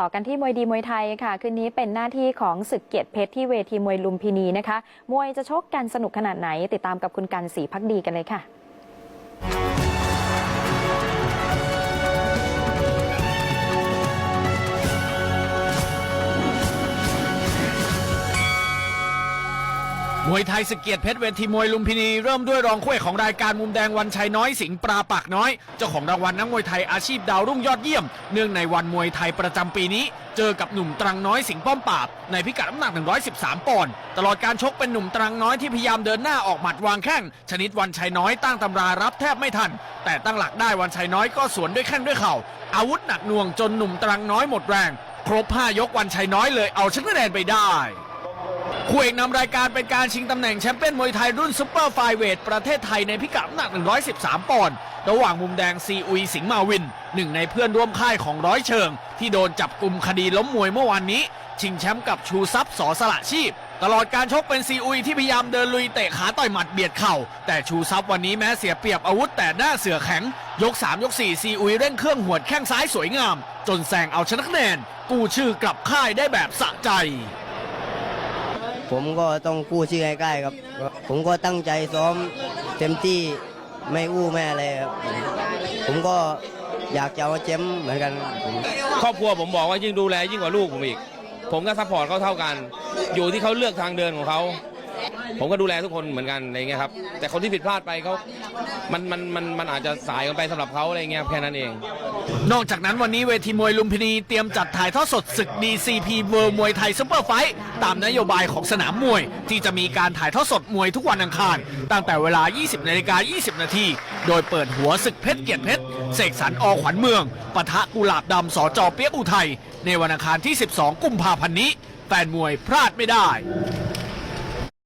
ต่อกันที่มวยดีมวยไทยค่ะ คืนนี้เป็นหน้าที่ของศึกเกียรติเพชรที่เวทีมวยลุมพินีนะคะ มวยจะชกกันสนุกขนาดไหน ติดตามกับคุณกันศรีพักดีกันเลยค่ะ มวยไทยสกเกียรติเพชรเวทีมวยลุมพินีเริ่มด้วยรองคู่เอกของรายการมุมแดงวันชัยน้อยสิงปลาปากน้อย เจ้าของรางวัลนักมวยไทยอาชีพดาวรุ่งยอดเยี่ยม เนื่องในวันมวยไทยประจำปีนี้ เจอกับหนุ่มตรังน้อยสิงป้อมปราบ ในพิกัดน้ำหนัก 113 ปอนด์ตลอดการชกเป็นหนุ่มตรังน้อยที่พยายามเดินหน้าออกหมัดวางแข้งชนิดวันชัยน้อยตั้งตำรารับแทบไม่ทัน แต่ตั้งหลักได้วันชัยน้อยก็สวนด้วยแข้งด้วยเข่าอาวุธหนักหน่วงจนหนุ่มตรังน้อยหมดแรง ครบห้ายกวันชัยน้อยเลยเอาชนะคะแนนไปได้ คู่เอกนำรายการเป็นการชิงตำแหน่งแชมเปี้ยนมวยไทยรุ่นซุปเปอร์ไฟเวทประเทศไทยในพิกัดน้ำหนัก 113 ปอนด์ระหว่างมุมแดงซีอุยสิงห์มาวิน หนึ่งในเพื่อนร่วมค่ายของร้อยเชิง ที่โดนจับกลุ่มคดีล้มมวยเมื่อวานนี้ ชิงแชมป์กับชูซับสอสละชีพ ตลอดการชกเป็นซีอุยที่พยายามเดินลุยเตะขาต่อยหมัดเบียดเข่า แต่ชูซับวันนี้แม้เสียเปรียบอาวุธแต่หน้าเสือแข็ง ยก 3 ยก 4 ซีอุยเร่งเครื่องหวดแข้งซ้ายสวยงาม จนแซงเอาชนะคะแนน กู้ชื่อกลับค่ายได้แบบสะใจ ผมก็ต้องกู้ชื่อให้ใกล้ครับ ผมก็ตั้งใจซ้อมเต็มที่ไม่อู้ไม่อะไรครับผมก็อยากจะเอาเจมป์เหมือนกันครอบครัวผมบอกว่ายิ่งดูแลยิ่งกว่าลูกผมอีก ผมก็ซัพพอร์ตเขาเท่ากัน อยู่ที่เขาเลือกทางเดินของเขาผมก็ดูแลทุกคนเหมือนกันอะไรเงี้ยครับแต่คนที่ผิดพลาดไปเขามันมันมันมันอาจจะสายกันไปสำหรับเขาอะไรเงี้ยแค่นั้นเอง นอกจากนั้นวันนี้เวทีมวยลุมพินีเตรียมจัดถ่ายทอดสดศึก DCP World มวยไทยซุปเปอร์ไฟท์ตามนโยบายของสนามมวย ที่จะมีการถ่ายทอดสดมวยทุกวันอังคาร ตั้งแต่เวลา 20นาฬิกา20 นาที โดยเปิดหัวศึกเพชรเกียรติเพชรเสกสรรอขวัญเมืองปะทะกุหลาบดำสอจอเปียกอุทัยในวันอังคารที่ 12 กุมภาพันธ์นี้แฟนมวยพลาดไม่ได้